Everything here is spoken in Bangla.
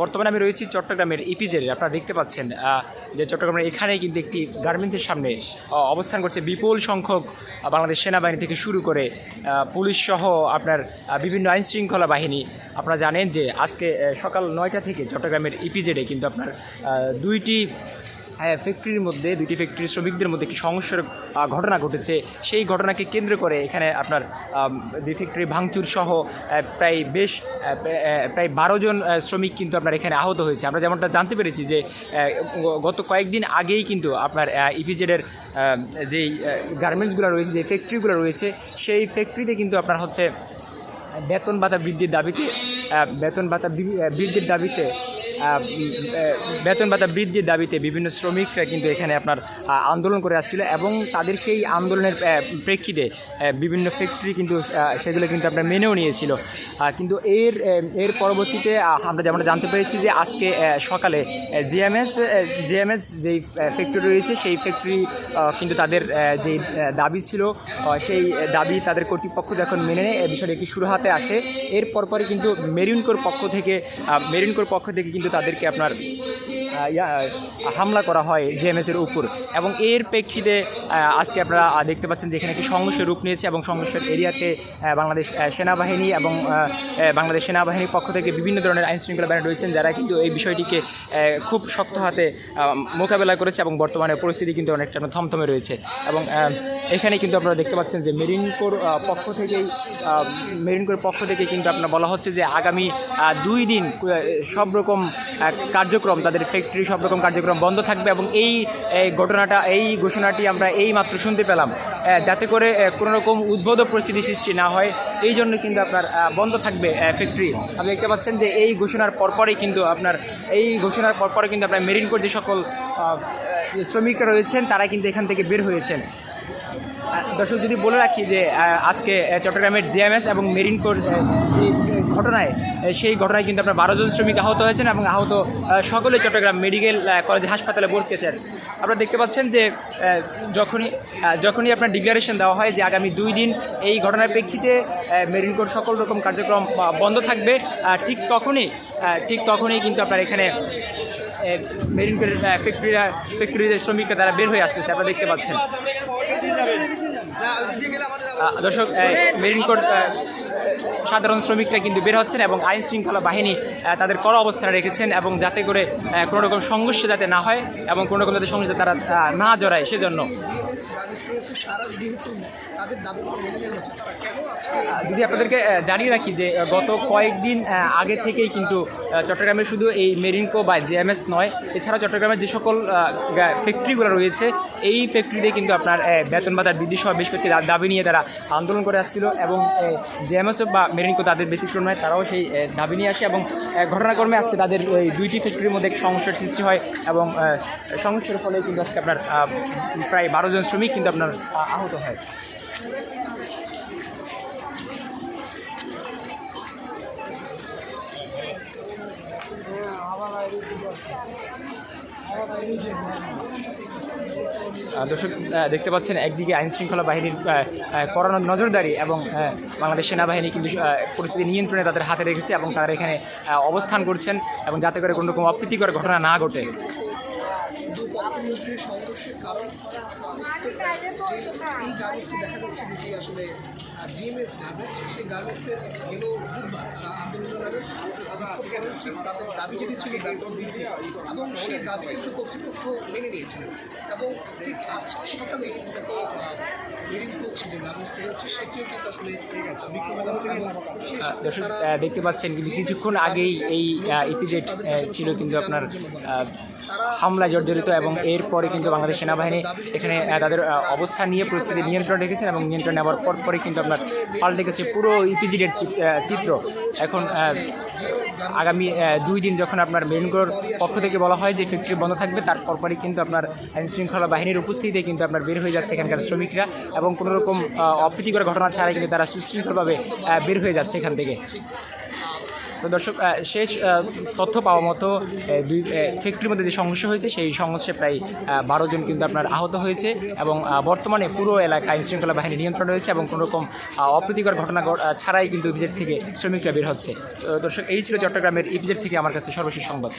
বর্তমানে আমি রয়েছি চট্টগ্রামের ইপিজেডে। আপনারা দেখতে পাচ্ছেন যে চট্টগ্রামের এখানে কিন্তু একটি গার্মেন্টসের সামনে অবস্থান করছে বিপুল সংখ্যক বাংলাদেশ সেনাবাহিনী থেকে শুরু করে পুলিশ সহ আপনার বিভিন্ন আইন শৃঙ্খলা বাহিনী। আপনারা জানেন যে আজকে সকাল নয়টা থেকে চট্টগ্রামের ইপিজেডে কিন্তু আপনার দুইটি ফ্যাক্টরির মধ্যে দুটি ফ্যাক্টরির শ্রমিকদের মধ্যে একটি সমস্যার ঘটনা ঘটেছে। সেই ঘটনাকে কেন্দ্র করে এখানে আপনার দুই ফ্যাক্টরি ভাঙচুর সহ প্রায় বেশ প্রায়- বারো জন শ্রমিক কিন্তু আপনার এখানে আহত হয়েছে। আমরা যেমনটা জানতে পেরেছি যে গত কয়েকদিন আগেই কিন্তু আপনার ইপিজেডের যেই গার্মেন্টসগুলো রয়েছে যে ফ্যাক্টরিগুলো রয়েছে, সেই ফ্যাক্টরিতে কিন্তু আপনার হচ্ছে বেতন ভাতা বৃদ্ধির দাবিতে বেতন ভাতা বৃদ্ধির দাবিতে বেতন ভাতা বৃদ্ধির দাবিতে বিভিন্ন শ্রমিকরা কিন্তু এখানে আপনার আন্দোলন করে আসছিল এবং তাদের সেই আন্দোলনের প্রেক্ষিতে বিভিন্ন ফ্যাক্টরি কিন্তু সেগুলো কিন্তু আপনার মেনেও নিয়েছিল। কিন্তু এর এর পরবর্তীতে আমরা যেমন জানতে পেরেছি যে আজকে সকালে জিএমএস জিএমএস যেই ফ্যাক্টরি রয়েছে সেই ফ্যাক্টরি কিন্তু তাদের যেই দাবি ছিল সেই দাবি তাদের কর্তৃপক্ষ যখন মেনে নেয় বিষয়টা একটি শুরু হাতে আসে। এর পরপরই কিন্তু মেরিনকোর পক্ষ থেকে মেরিনকোর পক্ষ থেকে কিন্তু তাদেরকে আপনার হামলা করা হয় জিএমএস এর উপর। এবং এর প্রেক্ষিতে আজকে আপনারা দেখতে পাচ্ছেন যে এখানে একটি সংঘর্ষের রূপ নিয়েছে এবং সংঘর্ষের এরিয়াতে বাংলাদেশ সেনাবাহিনী এবং বাংলাদেশ সেনাবাহিনীর পক্ষ থেকে বিভিন্ন ধরনের আইন শৃঙ্খলা বাহিনী রয়েছেন, যারা কিন্তু এই বিষয়টিকে খুব শক্ত হাতে মোকাবেলা করেছে এবং বর্তমানে পরিস্থিতি কিন্তু অনেকটা থমথমে রয়েছে। এবং এখানে কিন্তু আপনারা দেখতে পাচ্ছেন যে মেরিনকোর পক্ষ থেকেই মেরিনকোর পক্ষ থেকে কিন্তু আপনার বলা হচ্ছে যে আগামী দুই দিন সব রকম কার্যক্রম, তাদের ফ্যাক্টরি সব রকম কার্যক্রম বন্ধ থাকবে এবং এই ঘটনাটা, এই ঘোষণাটি আমরা এই মাত্র শুনতে পেলাম। যাতে করে কোনো রকম উদ্বোধ পরিস্থিতি সৃষ্টি না হয়, এই জন্য কিন্তু আপনার বন্ধ থাকবে ফ্যাক্টরি আপনি দেখতে পাচ্ছেন যে এই ঘোষণার পরপরই কিন্তু আপনার, এই ঘোষণার পরপরই কিন্তু আপনার মেরিনকোর যে সকল শ্রমিকরা রয়েছেন, তারা কিন্তু এখান থেকে বের হয়েছেন। দর্শক যদি বলে রাখি যে আজকে চট্টগ্রামের জিএমএস এবং মেরিন কোর ঘটনায় সেই ঘটনায় কিন্তু আপনার বারোজন শ্রমিক আহত হয়েছেন এবং আহত আহ, সকলে চট্টগ্রাম মেডিকেল কলেজ হাসপাতালে ভর্তি আছেন। আপনারা দেখতে পাচ্ছেন যে যখনই যখনই আপনার ডিক্লারেশন দেওয়া হয় যে আগামী দুই দিন এই ঘটনার প্রেক্ষিতে আহ, মেরিনকোর সকল রকম কার্যক্রম বন্ধ থাকবে ঠিক তখনই ঠিক তখনই কিন্তু আপনার এখানে মেরিনকোর ফ্যাক্টরি ফ্যাক্টরির শ্রমিকরা তারা বের হয়ে আসতেছে আপনারা দেখতে পাচ্ছেন। দর্শক মেরিন কোড সাধারণ শ্রমিকরা কিন্তু বের হচ্ছেন এবং আইন শৃঙ্খলা বাহিনী তাদের কড়া অবস্থানে রেখেছেন এবং যাতে করে কোনো রকম সংঘর্ষ যাতে না হয় এবং কোনো রকম যাতে সংঘর্ষে তারা না জড়ায়, সেজন্য দিদি, আপনাদেরকে জানিয়ে রাখি যে গত কয়েকদিন আগে থেকেই কিন্তু চট্টগ্রামে শুধু এই মেরিনকো বা জেএমএস নয় এছাড়া চট্টগ্রামের যে সকল ফ্যাক্টরিগুলো রয়েছে, এই ফ্যাক্টরিতে কিন্তু আপনার বেতন ভাতার বৃদ্ধি সহ বেশ কয়েকটি দাবি নিয়ে তারা আন্দোলন করে আসছিল এবং জেএমএস বা মেরিনকো তাদের ব্যতিক্রম নয়, তারাও সেই দাবি নিয়ে আসে এবং ঘটনাক্রমে আজকে তাদের ওই দুইটি ফ্যাক্টরির মধ্যে সমস্যার সৃষ্টি হয় এবং সমস্যার ফলে কিন্তু আজকে আপনার প্রায় বারো জন শ্রমিক কিন্তু আপনার আহত হয়। দর্শক দেখতে পাচ্ছেন একদিকে আইন শৃঙ্খলা বাহিনীর আহ, নজরদারি এবং বাংলাদেশ সেনাবাহিনী কিন্তু পরিস্থিতি নিয়ন্ত্রণে তাদের হাতে রেখেছে এবং তারা এখানে অবস্থান করছেন এবং যাতে করে কোনো রকম অপ্রীতিকর ঘটনা না ঘটে। মুখে সংঘর্ষের কারণ এই গার্মেন্টসটি দেখা যাচ্ছে যে আসলে জিএমএস গার্মেন্টস সেই গার্মেন্টসের গেল বুধবার তারা আন্দোলন নামে তাদের দাবি যেটি ছিল বেতন বৃদ্ধি এবং সেই দাবি কিন্তু কর্তৃপক্ষ মেনে নিয়েছিলেন এবং ঠিক আজকে সকালে তাকে দেখতে পাচ্ছেন কিন্তু কিছুক্ষণ আগেই এই ইপিজেড ছিল কিন্তু আপনার হামলায় জর্জরিত এবং এরপরে কিন্তু বাংলাদেশ সেনাবাহিনী এখানে তাদের আহ, অবস্থান নিয়ে পরিস্থিতি নিয়ন্ত্রণ রেখেছেন এবং নিয়ন্ত্রণ নেওয়ার পর পরে কিন্তু আপনার পাল্টে গেছে পুরো ইপিজেডের চিত্র। এখন আগামী দুই দিন যখন আপনার মেনগোর পক্ষ থেকে বলা হয় যে ফ্যাক্টরি বন্ধ থাকবে তার পরপরই কিন্তু আপনার আইন শৃঙ্খলা বাহিনীর উপস্থিতিতে কিন্তু আপনার বের হয়ে যাচ্ছে এখানকার শ্রমিকরা এবং কোনো রকম অপ্রীতিকর ঘটনা ছাড়াই কিন্তু তারা সুশৃঙ্খলভাবে বের হয়ে যাচ্ছে এখান থেকে। তো দর্শক শেষ তথ্য পাওয়া মতো দুই ফ্যাক্টরির মধ্যে যে সংঘর্ষ হয়েছে সেই সংঘর্ষে প্রায় বারো জন কিন্তু আপনার আহত হয়েছে এবং বর্তমানে পুরো এলাকায় আইন শৃঙ্খলা বাহিনী নিয়ন্ত্রণ রয়েছে এবং কোনো রকম আহ, অপ্রীতিকর ঘটনা ছাড়াই কিন্তু ইপিজেড থেকে শ্রমিকরা বের হচ্ছে। দর্শক এই ছিল চট্টগ্রামের ইপিজেড থেকে আমার কাছে সর্বশেষ সংবাদ।